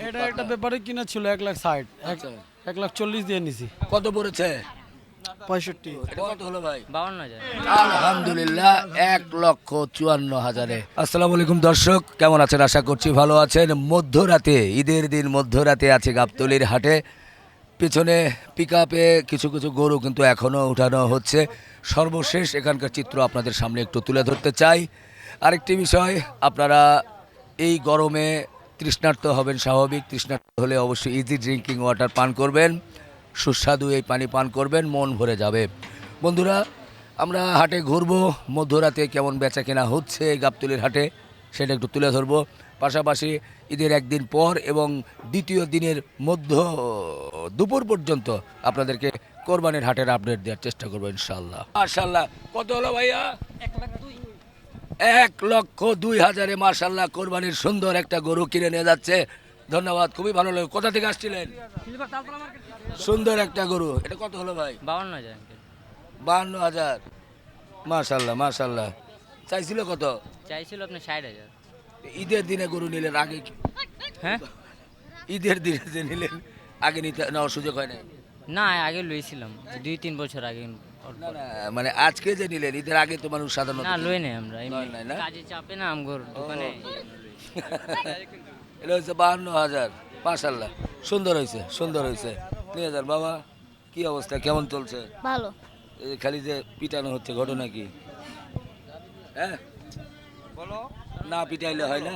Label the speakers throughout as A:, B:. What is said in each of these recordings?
A: এটা একটা ব্যাপারে কিনা ছিল এক লাখ ষাট। এক- এক লাখ চল্লিশ দিয়ে নিছি।
B: কত পড়েছে?
A: পঁয়ষট্টি।
B: কত হলো ভাই?
C: বাউন্ন হাজার।
B: আলহামদুলিল্লাহ এক লক্ষ চুয়ান্ন হাজারে। আসসালামু আলাইকুম দর্শক কেমন আছেন? আশা করছি ভালো আছেন। মধ্যরাতে ঈদের দিন মধ্যরাতে আছে গাবতলির হাটে। পিছনে পিক কিছু কিছু গরু কিন্তু এখনও উঠানো হচ্ছে। সর্বশেষ এখানকার চিত্র আপনাদের সামনে একটু তুলে ধরতে চাই। আরেকটি বিষয় আপনারা এই গরমে তৃষ্ণার্ত হবেন, স্বাভাবিক তৃষ্ণার্ত হলে অবশ্যই ইজি ড্রিঙ্কিং ওয়াটার পান করবেন। সুস্বাদু এই পানি পান করবেন, মন ভরে যাবে। বন্ধুরা, আমরা হাটে ঘুরবো, মধ্যরাতে কেমন বেচা কেনা হচ্ছে গাবতলির হাটে, সেটা একটু তুলে ধরবো। পাশাপাশি ঈদের একদিন পর এবং দ্বিতীয় দিনের মধ্য দুপুর পর্যন্ত আপনাদেরকে কোরবানির হাটের আপডেট দেওয়ার চেষ্টা করব ইনশাল্লাহ মার্শাল্লাহ কত হলো ভাইয়া? এক লক্ষ দুই হাজারে মার্শাল্লাহ কোরবানির সুন্দর একটা গরু কিনে নিয়ে যাচ্ছে। ধন্যবাদ খুবই ভালো লাগে কোথা থেকে আসছিলেন? সুন্দর একটা গরু। এটা কত হলো ভাই?
C: বাউন্ন হাজার
B: বাহান্ন হাজার। মার্শাল্লাহ মার্শাল্লাহ চাইছিল কত?
C: চাইছিল আপনি ষাট হাজার।
B: ঈদের দিনে গরু নিলেন আগে
C: হ্যাঁ?
B: ঈদের দিনে যে নিলেন আগে নিতে নেওয়ার সুযোগ হয় না
C: না আগে লইছিলাম। দুই তিন বছর আগে
B: মানে আজকে যে নিলেন ঈদের আগে তো মানুষ সাধারণত
C: না লই নাই আমরা কাজে চাপে না আমগর দোকানে।
B: এটা হচ্ছে বাহান্ন হাজার মাশাল্লাহ সুন্দর হয়েছে সুন্দর হয়েছে। নিয়ে যান বাবা কি অবস্থা কেমন চলছে?
D: ভালো।
B: এই খালি যে পিটানো হচ্ছে ঘটনা কি? হ্যাঁ? বলো। না পিটাইলে হয় না?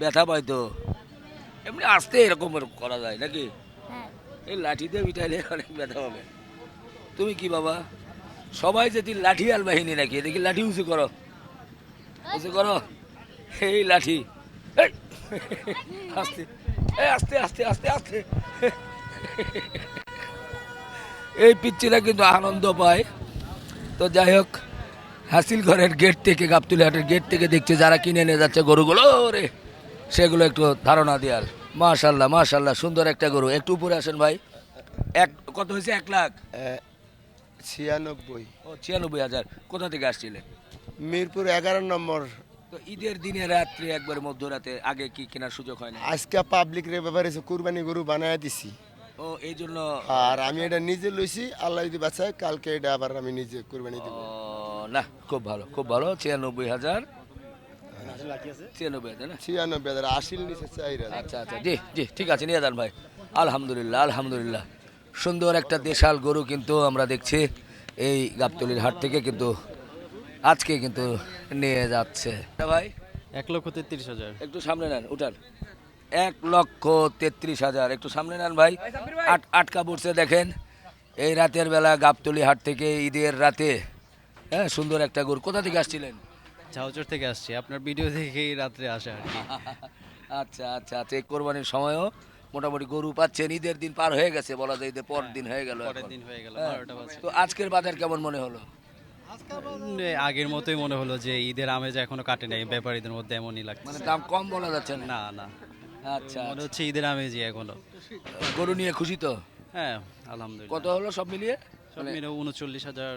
B: ব্যথা পাই তো? এমনি আসতে এরকম করা যায় নাকি?
D: হ্যাঁ।
B: এই লাঠিতে পিটাইলে অনেক ব্যথা হবে। তুমি কি বাবা? সবাই যদি লাঠি আল বাহিনী নাকি? দেখি লাঠি উঁচু করো। উঁচু করো। এই লাঠি। আস্তে। আস্তে আস্তে আস্তে আস্তে। এই পিচ্ছিরা কিন্তু আনন্দ পায়। তো যাই হোক হাসিল ঘরের গেট থেকে গাবতুলি হাটের গেট থেকে দেখছে যারা কিনে নিয়ে যাচ্ছে গরুগুলো। রে সেগুলো একটু ধারণা দেওয়ার মাশাল্লাহ মাশাল্লাহ, সুন্দর একটা গরু। একটু উপরে আসেন ভাই। এক, কত হয়েছে? এক লাখ।
E: ছিয়ানব্বই।
B: ও ছিয়ানব্বই হাজার। কোথা থেকে আসছিলেন
E: মিরপুর এগারো নম্বর।
B: তো ঈদের দিনে রাত্রে একবার মধ্যরাতে আগে কি কেনার সুযোগ হয় না
E: আজকে পাবলিক রে ব্যাপারে কুরবানি গরু বানায় দিছি।
B: ও এই জন্য
E: আর আমি এটা নিজে লইছি আল্লাহ যদি বাঁচায় কালকে এটা আবার আমি নিজে কুরবানি দিব।
B: না খুব ভালো খুব ভালো ছিয়ানব্বই হাজার। ছিয়ানব্বই হাজার না?
E: ছিয়ানব্বই হাজার আশির নিচে চাই
B: আচ্ছা আচ্ছা জি জি ঠিক আছে নিয়ে যান ভাই। আলহামদুলিল্লাহ আলহামদুলিল্লাহ। সুন্দর একটা দেশাল গরু কিন্তু আমরা দেখছি এই গাবতলির হাট থেকে কিন্তু আজকে কিন্তু নিয়ে যাচ্ছে। ভাই?
A: এক লক্ষ তেত্রিশ হাজার।
B: একটু সামনে নেন উঠান। এক লক্ষ তেত্রিশ হাজার। একটু সামনে নেন ভাই। আট আটকা পড়ছে দেখেন এই রাতের বেলা গাবতলি হাট থেকে ঈদের রাতে হ্যাঁ সুন্দর একটা গরু। কোথা থেকে আসছিলেন?
A: ঝাউচর থেকে আসছি। আপনার ভিডিও দেখেই রাত্রে আসে আর কি।
B: আচ্ছা আচ্ছা আচ্ছা এই কোরবানির সময়ও মোটামুটি গরু পাচ্ছেন ঈদের দিন পার হয়ে গেছে বলা যায় ঈদের পর দিন হয়ে গেল
A: দিন হয়ে গেল
B: হ্যাঁ। তো আজকের বাজার কেমন মনে হলো?
A: আগের মতোই মনে হলো যে ঈদের আমেজ এখনও কাটে নাই ব্যাপারীদের মধ্যে এমনই লাগছে।
B: মানে দাম কম বলা যাচ্ছে না?
A: না
B: আচ্ছা
A: মনে হচ্ছে ঈদের আমেজই এখনও।
B: গরু নিয়ে খুশি তো?
A: হ্যাঁ আলহামদুলিল্লাহ।
B: কত হলো সব মিলিয়ে?
A: সব মিলে উনচল্লিশ হাজার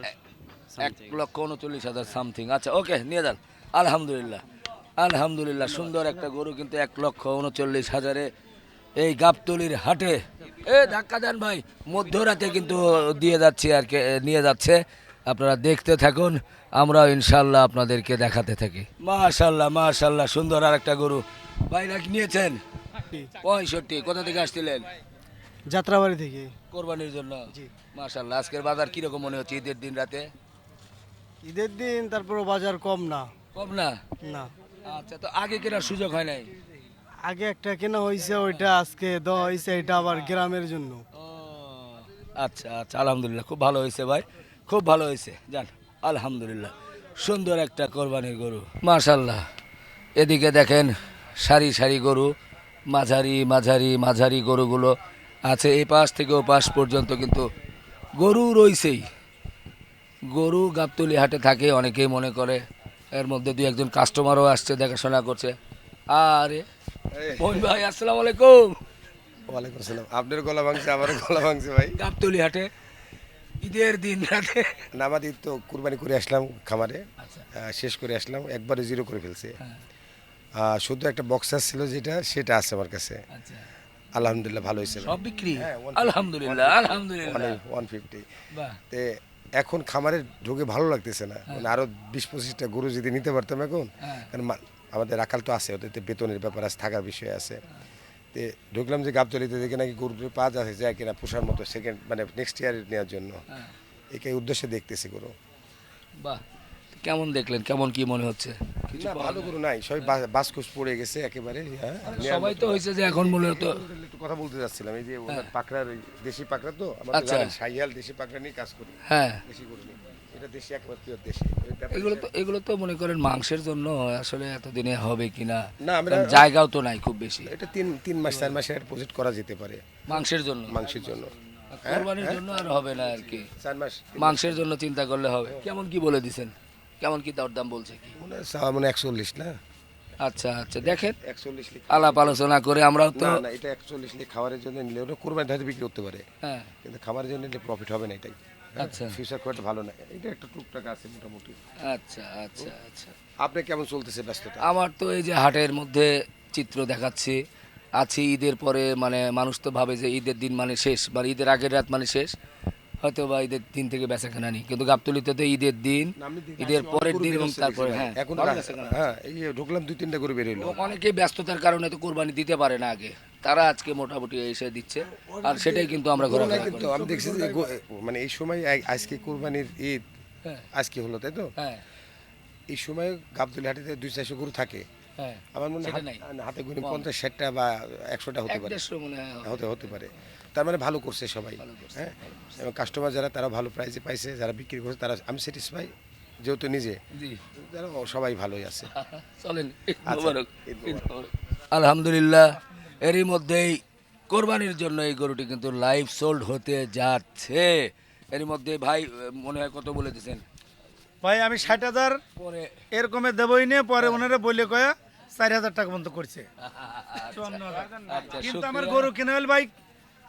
B: এক লক্ষ উনচল্লিশ হাজার সামথিং আচ্ছা ওকে নিয়ে যান। আলহামদুলিল্লাহ। আলহামদুলিল্লাহ সুন্দর একটা গরু কিন্তু এক লক্ষ উনচল্লিশ হাজারে এই গাবতলির হাটে। এ ধাক্কা দেন ভাই। মধ্যরাতে কিন্তু দিয়ে যাচ্ছে আর কি নিয়ে যাচ্ছে। আপনারা দেখতে থাকুন আমরা ইনশাল্লাহ আপনাদেরকে দেখাতে থাকি। মাশাল্লাহ মাশাল্লাহ সুন্দর আর একটা গরু। ভাই নাকি নিয়েছেন? পঁয়ষট্টি কোথা থেকে আসছিলেন?
A: যাত্রাবাড়ি থেকে।
B: কোরবানির জন্য? মাশাল্লাহ আজকের বাজার কীরকম মনে হচ্ছে ঈদের দিন রাতে?
A: ঈদের দিন তারপর বাজার কম না।
B: কম না?
A: না।
B: আচ্ছা তো আগে কেনার সুযোগ হয় নাই?
A: আগে একটা কেনা হয়েছে ওইটা আজকে দেওয়া হয়েছে এটা আবার গ্রামের জন্য।
B: আচ্ছা আচ্ছা আলহামদুলিল্লাহ, খুব ভালো হয়েছে ভাই, খুব ভালো হয়েছে যান, আলহামদুলিল্লাহ, সুন্দর একটা কোরবানির গরু মাশাল্লাহ এদিকে দেখেন, সারি সারি গরু, মাঝারি মাঝারি মাঝারি গরুগুলো আছে, এই পাশ থেকে ও পাশ পর্যন্ত কিন্তু গরু রইছেই। গরু গাবতলি হাটে থাকে, অনেকেই মনে করে, এর মধ্যে দুই একজন কাস্টমারও আসছে, দেখাশোনা করছে। আরে মোহন ভাই আসসালামু আলাইকুম।
E: ওয়ালাইকুম আসসালাম। আপনার গলা ভাঙছে আমারও গলা ভাঙছে ভাই।
B: গাবতলি হাটে ঈদের দিন রাতে।
E: নামাদি তো কুরবানি করে আসলাম খামারে। শেষ করে আসলাম একবারে জিরো করে ফেলছে।
D: আহ, শুধু একটা বক্সার ছিল যেটা সেটা আছে আমার কাছে।
B: আচ্ছা।
D: আলহামদুলিল্লাহ ভালো হয়েছে
B: সব বিক্রি?
D: হ্যাঁ,
B: আলহামদুলিল্লাহ আলহামদুলিল্লাহ।
D: ওয়ান ফিফটি তে এখন খামারে ঢুকে ভালো লাগতেছে না। মানে আরও বিশ পঁচিশটা গরু যদি নিতে পারতাম এখন
B: হ্যাঁ।
D: কারণ আমাদের আকাল তো আছে ওদের বেতনের ব্যাপার আছে থাকার বিষয় আছে তে ঢুকলাম যে গাবতলিতে দেখে নাকি গরু টরু পাওয়া যাচ্ছে যায় কিনা পোষার মতো সেকেন্ড মানে নেক্সট ইয়ার নেওয়ার জন্য
B: হ্যাঁ।
D: একে উদ্দেশ্যে দেখতেছি গরু
B: বাহ কেমন দেখলেন কেমন কি মনে হচ্ছে কিছু
D: না ভালো? গরু নাই সবাই বাসকুস পড়ে গেছে একেবারে হ্যাঁ
B: সবাই। তো হয়েছে যে এখন মূলত
D: একটু কথা বলতে যাচ্ছিলাম এই যে ওনার পাকড়ার দেশি পাকড়া তো আমরা
B: হ্যাঁ। আচ্ছা।
D: সাইয়াল দেশি পাকড়া নিয়ে কাজ করি
B: হ্যাঁ
D: দেশি গরু নিয়ে এটা দেশি একবার পিওর দেশি।
B: এগুলো তো এগুলো তো মনে করেন মাংসের জন্য আসলে এতদিনে হবে কিনা
D: না, আমরা-
B: জায়গাও তো নাই খুব বেশি।
D: এটা তিন তিন মাস চার মাসের করা যেতে পারে।
B: মাংসের জন্য।
D: মাংসের জন্য।
B: কোরবানির জন্য আর হবে না আর কি।
D: চার মাস
B: মাংসের জন্য চিন্তা করলে হবে। কেমন কি বলে দিছেন? কেমন কি দরদাম বলছে কি?
D: মনে হয় একচল্লিশ না?
B: আচ্ছা আচ্ছা দেখেন।
D: একচল্লিশ
B: আলাপ আলোচনা করে আমরাও তো
D: না এটা একচল্লিশ লিখ খাবারের জন্য নিলে ওটা কোরবানি বিক্রি করতে পারে।
B: হ্যাঁ।
D: কিন্তু খাবারের জন্য নিলে প্রফিট হবে না এটাই।
B: আচ্ছা।
D: ফিউচার খুব একটা ভালো না। এটা একটা টুকটাক আছে মোটামুটি।
B: আচ্ছা আচ্ছা আচ্ছা।
D: আপনি কেমন চলতেছে ব্যস্ততা?
B: আমার তো এই যে হাটের মধ্যে চিত্র দেখাচ্ছি আছি ঈদের পরে মানে মানুষ তো ভাবে যে ঈদের দিন মানে শেষ বা ঈদের আগের রাত মানে শেষ। হয়তো বা ঈদের দিন থেকে বেচা কেনা নেই কিন্তু গাবতলিতে তো ঈদের দিন ঈদের পরের দিন এবং তারপরে হ্যাঁ।
D: এখন। হ্যাঁ এই ঢুকলাম দুই তিনটা করে বেরোলো
B: অনেকেই ব্যস্ততার কারণে তো কোরবানি দিতে পারে না আগে। তারা আজকে মোটামুটি এসে দিচ্ছে। আর সেটাই কিন্তু আমরা ঘোরাফেরা
D: কিন্তু আমি দেখছি যে মানে এই সময় আজকে কোরবানির ঈদ
B: হ্যাঁ।
D: আজকে হলো তাই তো?
B: হ্যাঁ।
D: এই সময় গাবতলি হাটিতে দুই চারশো গরু থাকে।
B: হ্যাঁ।
D: আমার মনে হয় হাত- গুনি পঞ্চাশ ষাটটা বা একশোটা হতে পারে। হতে হতে পারে। তার মানে ভালো করছে সবাই হ্যাঁ? এবং কাস্টমার যারা তারা ভালো প্রাইসে পাইছে যারা বিক্রি করছে তারা আমি স্যাটিসফাই যেহেতু নিজে। তারা সবাই ভালোই আছে।
B: চলেন
D: আচ্ছা।
B: আলহামদুলিল্লাহ এরই মধ্যেই কোরবানির জন্য এই গরুটি কিন্তু লাইভ সোল্ড হতে যাচ্ছে। এর মধ্যে ভাই মনে হয় কত বলে দিয়েছেন
F: ভাই আমি ষাট হাজার
B: পরে
F: এরকমে দেবই নিয়ে পরে ওনারা বলে কয়া চার হাজার টাকা পর্যন্ত করছে।
B: আচ্ছা,
F: কিন্তু আমার গরু কিনে হল ভাই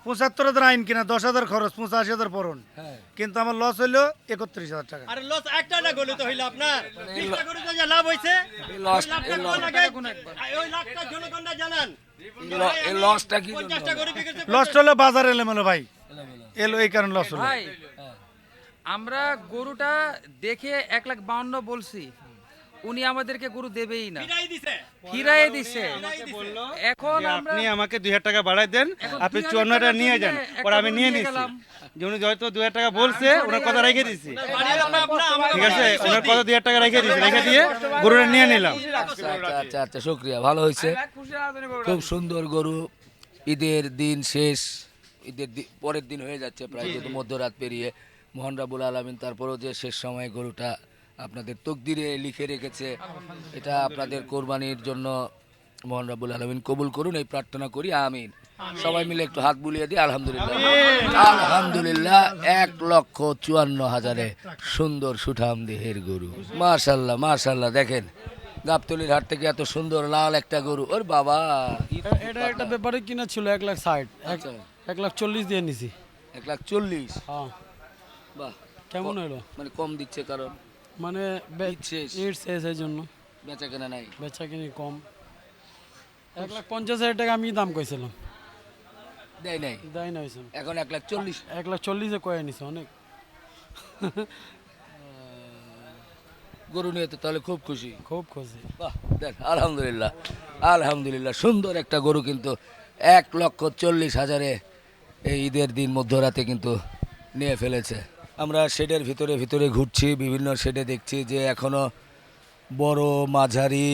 F: পঁচাত্তর হাজার আইন কিনা দশ হাজার খরচ পঁচাশি হাজার পরন।
B: হ্যাঁ।
F: কিন্তু আমার লস হইল একত্রিশ হাজার টাকা।
G: আরে লস একটা না গলি তো হইল আপনার। বিশটা গরু তো যে লাভ হইছে
B: লস
G: লাখটা
B: এই
G: কোন
B: লস-
G: লাগে ওই লাখটা জনগণরা জানান।
B: এই লসটা কি জন্য?
G: পঞ্চাশটা গরু
F: লস হলো বাজার এলেমেলো ভাই। এলো এই কারণে লস হলো।
H: ভাই আমরা গরুটা দেখে এক লাখ বাউন্ন বলছি। উনি আমাদেরকে গরু দেবেই না।
G: দিছে।
H: ফিরাই দিছে। এখন
F: আপনি আমাকে দুই হাজার টাকা বাড়াই দেন আপনি
H: 2000
F: চুয়ান্ন
H: টাকা
F: নিয়ে যান। পরে আমি নিয়ে নিচ্ছি। যে উনি হয়তো দুই হাজার টাকা বলছে ওনার কথা রেখে দিচ্ছি
G: ঠিক
F: আছে ওনার কথা দুই হাজার টাকা রেখে দিচ্ছি রেখে দিয়ে গরুটা নিয়ে নিলাম।
B: আচ্ছা আচ্ছা আচ্ছা শুক্রিয়া ভালো হয়েছে। খুব সুন্দর গরু ঈদের দিন শেষ ঈদের পরের দিন হয়ে যাচ্ছে প্রায় যেহেতু মধ্যরাত পেরিয়ে। মোহন রাবুল আলমিন তারপরেও যে শেষ সময় গরুটা আপনাদের তকদিরে লিখে রেখেছে। এটা আপনাদের কোরবানির জন্য মোহন রাবুল আলমিন কবুল করুন এই প্রার্থনা করি আমিন। সবাই মিলে একটু হাত বুলিয়ে দিই আলহামদুলিল্লাহ। আলহামদুলিল্লাহ এক লক্ষ চুয়ান্ন হাজারে সুন্দর সুঠাম দেহের গরু। মাশাল্লাহ মাশাল্লাহ দেখেন। গাবতলির হাট থেকে এত সুন্দর লাল একটা গরু। ওর বাবা
I: এটা একটা ব্যাপারে কিনা ছিল এক লাখ ষাট। এক
B: আচ্ছা।
I: লাখ চল্লিশ দিয়ে নিছি।
B: এক লাখ চল্লিশ?
I: হ্যাঁ।
B: বাহ।
I: কেমন হলো?
B: মানে কম দিচ্ছে কারণ?
I: মানে
B: ঈদ শেষ।
I: এই জন্য।
B: বেচা কেনা নাই।
I: বেচা কিনি কম। এক লাখ পঞ্চাশ হাজার টাকা আমি দাম কইছিলাম।
B: দেয় নাই?
I: দেয় না হয়েছে
B: এখন এক লাখ চল্লিশ।
I: এক লাখ চল্লিশে কয়ে নিছে অনেক।
B: গরু নিয়ে তো তাহলে খুব খুশি।
I: খুব খুশি।
B: বাহ দেখ আলহামদুলিল্লাহ আলহামদুলিল্লাহ সুন্দর একটা গরু কিন্তু এক লক্ষ চল্লিশ হাজারে এই ঈদের দিন মধ্যরাতে কিন্তু নিয়ে ফেলেছে। আমরা শেডের ভিতরে ভিতরে ঘুরছি, বিভিন্ন শেডে দেখছি যে এখনও বড় মাঝারি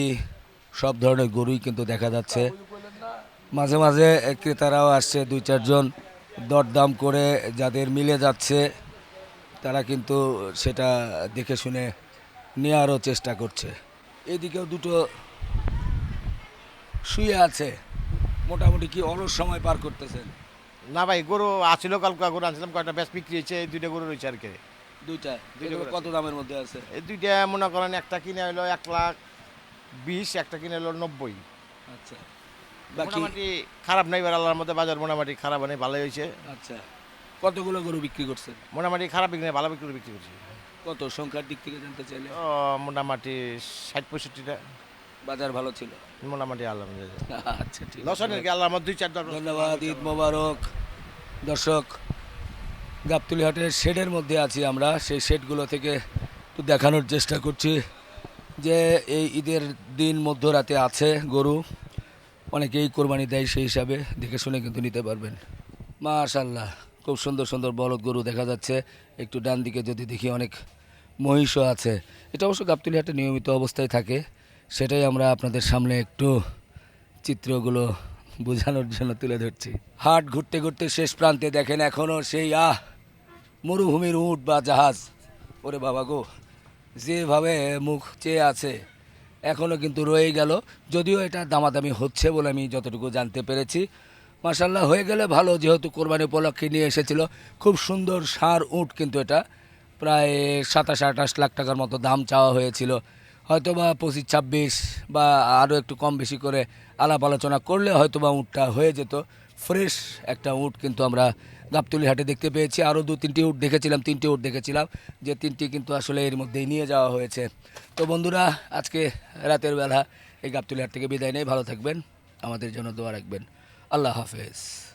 B: সব ধরনের গরুই কিন্তু দেখা যাচ্ছে। মাঝে মাঝে ক্রেতারাও আসছে, দুই চারজন দরদাম করে যাদের মিলে যাচ্ছে, তারা কিন্তু সেটা দেখে শুনে নেওয়ারও চেষ্টা করছে। এদিকেও দুটো শুয়ে আছে, মোটামুটি কি অলস সময় পার করতেছেন?
J: না ভাই গরু আছিল কালকা গরু আনছিলাম কয়েকটা বেশ বিক্রি হয়েছে এই দুইটা গরু রয়েছে আর কি।
B: দুইটা? এগুলো কত দামের মধ্যে আছে?
J: এই দুইটা মনে করেন একটা কিনে হলো এক লাখ বিশ একটা কিনে হলো নব্বই।
B: আচ্ছা। বাকি?
J: মোটামুটি খারাপ নাই এবার আল্লাহর মধ্যে বাজার মোটামুটি খারাপ নেই ভালোই হয়েছে।
B: আচ্ছা। কতগুলো গরু বিক্রি করছে
J: মোটামুটি খারাপ বিক্রি নেই ভালো বিক্রি বিক্রি করছি।
B: কত সংখ্যার দিক থেকে জানতে চাইলে?
J: ও মোটামুটি ষাট পঁয়ষট্টিটা।
B: বাজার ভালো ছিল।
J: মোটামুটি আলহামদুলিল্লাহ।
B: আচ্ছা ঠিক।
J: লসনের কি আল্লাহ আমার দুই চার
B: ধন্যবাদ ঈদ মোবারক। দর্শক গাবতলিহাটের শেডের মধ্যে আছি আমরা। সেই শেডগুলো থেকে একটু দেখানোর চেষ্টা করছি যে এই ঈদের দিন মধ্যরাতে আছে গরু। অনেকেই কোরবানি দেয় সেই হিসাবে দেখে শুনে কিন্তু নিতে পারবেন। মাশাল্লাহ খুব সুন্দর সুন্দর বলদ গরু দেখা যাচ্ছে। একটু ডান দিকে যদি দেখি অনেক মহিষও আছে। এটা অবশ্য গাবতলি হাটে নিয়মিত অবস্থায় থাকে। সেটাই আমরা আপনাদের সামনে একটু চিত্রগুলো বোঝানোর জন্য তুলে ধরছি। হাট ঘুরতে ঘুরতে শেষ প্রান্তে দেখেন এখনও সেই, আহ, মরুভূমির উট বা জাহাজ। ওরে বাবা গো, যেভাবে মুখ চেয়ে আছে, এখনও কিন্তু রয়ে গেল। যদিও এটা দামাদামি হচ্ছে বলে আমি যতটুকু জানতে পেরেছি। মাসাল্লাহ হয়ে গেলে ভালো, যেহেতু কোরবানি উপলক্ষে নিয়ে এসেছিল। খুব সুন্দর সার উট কিন্তু এটা। প্রায় সাতাশ আঠাশ লাখ টাকার মতো দাম চাওয়া হয়েছিল। হয়তো বা পঁচিশ, ছাব্বিশ বা আরও একটু কম বেশি করে আলাপ আলোচনা করলে হয়তো বা উটটা হয়ে যেত। ফ্রেশ একটা উট কিন্তু আমরা গাবতলি হাটে দেখতে পেয়েছি। আরও দু, তিনটি উট দেখেছিলাম, তিনটি উট দেখেছিলাম। যে তিনটি কিন্তু আসলে এর মধ্যেই নিয়ে যাওয়া হয়েছে। তো বন্ধুরা, আজকে রাতের বেলা এই গাবতলি হাট থেকে বিদায় নেই। ভালো থাকবেন। আমাদের জন্য দোয়া রাখবেন। আল্লাহ হাফেজ।